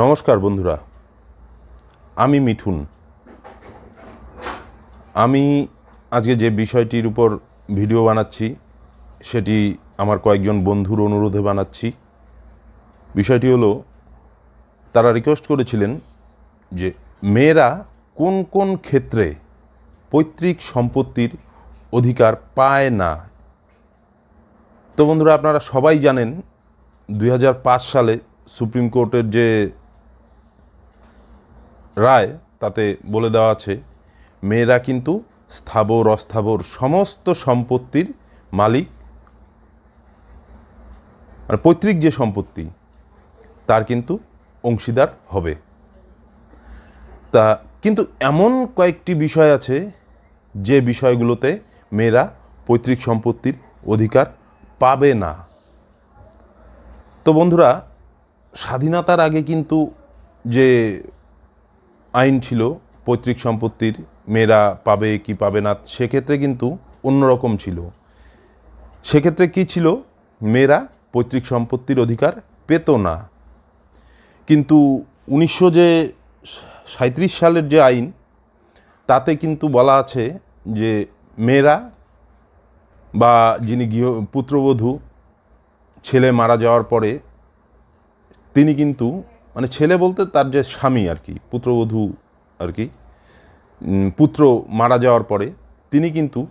নমস্কার বন্ধুরা, আমি মিঠুন। আমি আজকে যে বিষয়টির উপর ভিডিও বানাচ্ছি, সেটি আমার কয়েকজন বন্ধুর অনুরোধে বানাচ্ছি। বিষয়টি হলো, তারা রিকোয়েস্ট করেছিলেন যে মেয়েরা কোন কোন ক্ষেত্রে পৈতৃক সম্পত্তির অধিকার পায় না। তো বন্ধুরা, আপনারা সবাই জানেন দু হাজার পাঁচ সালে সুপ্রিম কোর্টের যে রায় তাতে বলে দেওয়া আছে, মেয়েরা কিন্তু স্থাবর, অস্থাবর সমস্ত সম্পত্তির মালিক। মানে পৈতৃক যে সম্পত্তি, তার কিন্তু অংশীদার হবে। তা কিন্তু এমন কয়েকটি বিষয় আছে, যে বিষয়গুলোতে মেয়েরা পৈতৃক সম্পত্তির অধিকার পাবে না। তো বন্ধুরা, স্বাধীনতার আগে কিন্তু যে আইন ছিল, পৈতৃক সম্পত্তির মেয়েরা পাবে কি পাবে না, সেক্ষেত্রে কিন্তু অন্যরকম ছিল। সেক্ষেত্রে কি ছিল? মেয়েরা পৈতৃক সম্পত্তির অধিকার পেত না। কিন্তু উনিশশো যে সাঁত্রিশ সালের যে আইন, তাতে কিন্তু বলা আছে যে মেয়েরা বা যিনি গৃহ, পুত্রবধূ, ছেলে মারা যাওয়ার পরে তিনি কিন্তু মানে ছেলে বলতে তার যে স্বামী আর কি, পুত্রবধূ আর কি পুত্র মারা যাওয়ার পরে তিনি কিন্তু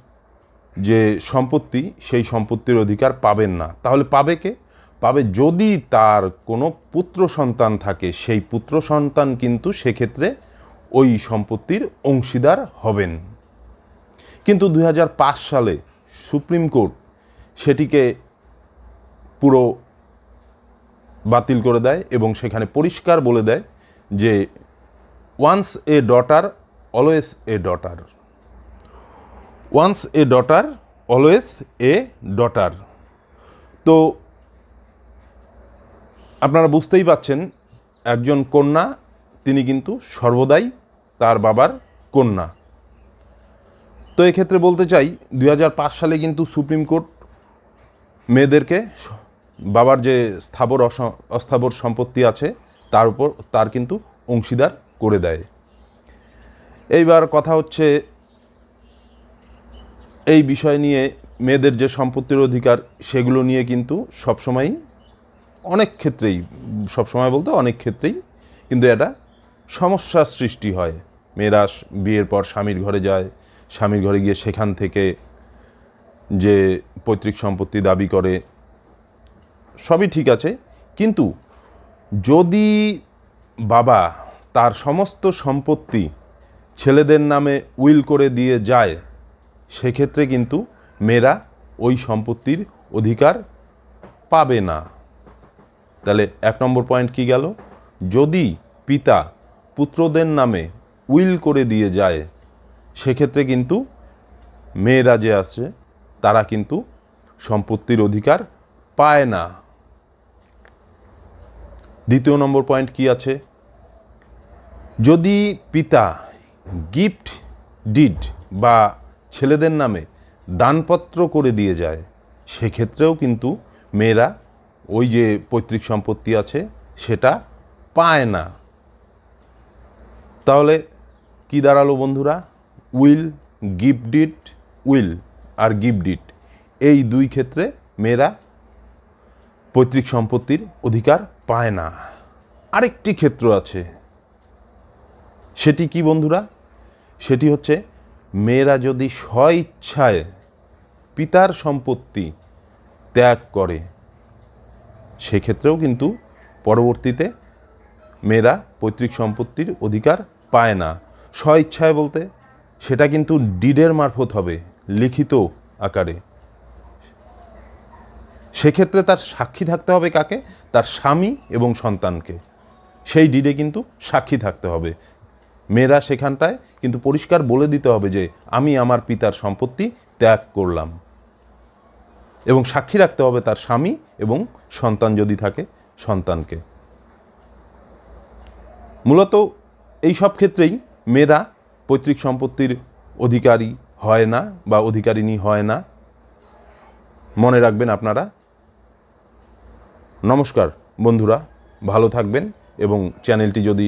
যে সম্পত্তি, সেই সম্পত্তির অধিকার পাবেন না। তাহলে পাবে কে? পাবে যদি তার কোনো পুত্র সন্তান থাকে, সেই পুত্র সন্তান কিন্তু সেক্ষেত্রে ওই সম্পত্তির অংশীদার হবেন। কিন্তু দু হাজার পাঁচ সালে সুপ্রিম কোর্ট সেটিকে পুরো বাতিল করে দেয় এবং সেখানে পরিষ্কার বলে দেয় যে once a daughter always a daughter once a daughter always a daughter তো আপনারা বুঝতেই পাচ্ছেন, একজন কন্যা, তিনি কিন্তু সর্বদাই তার বাবার কন্যা। তো এক্ষেত্রে বলতে চাই দু হাজার পাঁচ সালে কিন্তু সুপ্রিম কোর্ট মেয়েদেরকে বাবার যে স্থাবর অস- অস্থাবর সম্পত্তি আছে, তার উপর তার কিন্তু অংশীদার করে দেয়। এইবার কথা হচ্ছে এই বিষয় নিয়ে মেয়েদের যে সম্পত্তির অধিকার, সেগুলো নিয়ে কিন্তু সবসময়ই, অনেক ক্ষেত্রেই, সবসময় বলতে অনেক ক্ষেত্রেই কিন্তু এটা সমস্যার সৃষ্টি হয়। মেয়েরা বিয়ের পর স্বামীর ঘরে যায়, স্বামীর ঘরে গিয়ে সেখান থেকে যে পৈতৃক সম্পত্তি দাবি করে সবই ঠিক আছে। কিন্তু যদি বাবা তার সমস্ত সম্পত্তি ছেলেদের নামে উইল করে দিয়ে যায়, সেক্ষেত্রে কিন্তু মেয়েরা ওই সম্পত্তির অধিকার পাবে না। তাহলে এক নম্বর পয়েন্ট কি গেল? যদি পিতা পুত্রদের নামে উইল করে দিয়ে যায়, সেক্ষেত্রে কিন্তু মেয়েরা যে আছে তারা কিন্তু সম্পত্তির অধিকার পায় না। দ্বিতীয় নম্বর পয়েন্ট কি আছে? যদি পিতা গিফট ডিড বা ছেলেদের নামে দানপত্র করে দিয়ে যায়, সেক্ষেত্রেও কিন্তু মেয়েরা ওই যে পৈতৃক সম্পত্তি আছে, সেটা পায় না। তাহলে কি দাঁড়াল বন্ধুরা? উইল গিফট ডিট উইল আর গিফট ডিট এই দুই ক্ষেত্রে মেয়েরা পৈতৃক সম্পত্তির অধিকার পায় না। আরেকটি ক্ষেত্র আছে। সেটি কি বন্ধুরা? সেটি হচ্ছে মেয়েরা যদি স্বইচ্ছায় পিতার সম্পত্তি ত্যাগ করে, সেক্ষেত্রেও কিন্তু পরবর্তীতে মেয়েরা পৈতৃক সম্পত্তির অধিকার পায় না। স্বইচ্ছায় বলতে সেটা কিন্তু ডিডের মারফত হবে, লিখিত আকারে। সেক্ষেত্রে তার সাক্ষী থাকতে হবে কাকে? তার স্বামী এবং সন্তানকে। সেই ডিডে কিন্তু সাক্ষী থাকতে হবে। মেয়েরা সেখানটায় কিন্তু পরিষ্কার বলে দিতে হবে যে, আমি আমার পিতার সম্পত্তি ত্যাগ করলাম। এবং সাক্ষী রাখতে হবে তার স্বামী এবং সন্তান যদি থাকে, সন্তানকে। মূলত এই সব ক্ষেত্রেই মেয়েরা পৈতৃক সম্পত্তির অধিকারী হয় না বা অধিকারিণী হয় না। মনে রাখবেন আপনারা নমস্কার, বন্ধুরা, ভালো থাকবেন এবং চ্যানেলটি যদি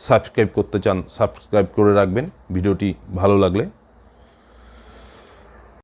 সাবস্ক্রাইব করতে চান, সাবস্ক্রাইব করে রাখবেন। ভিডিওটি ভালো লাগলে